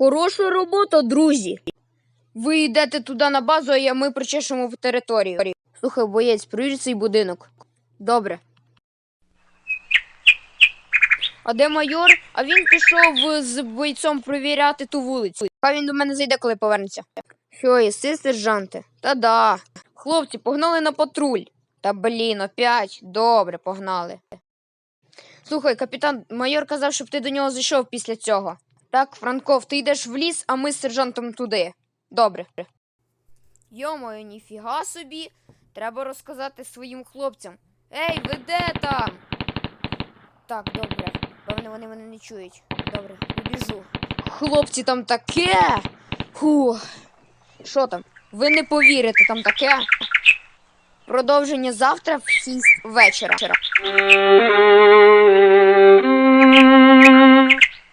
Хороша робота, друзі. Ви йдете туди на базу, а ми прочешемо в територію. Слухай, боєць, провір цей будинок. Добре. А де майор? А він пішов з бойцом провіряти ту вулицю. Хай він до мене зайде, коли повернеться. Що, єси, сержанте? Та да. Хлопці, погнали на патруль. Та блін, опять. Добре, погнали. Слухай, капітан, майор казав, щоб ти до нього зайшов після цього. Так, Франков, ти йдеш в ліс, а ми з сержантом туди. Добре. Йомою, ніфіга собі. Треба розказати своїм хлопцям. Ей, ви де там? Так, добре. Певне, вони мене не чують. Добре, побіжу. Хлопці, там таке. Фух. Що там? Ви не повірите, там таке. Продовження завтра в 6 вечора.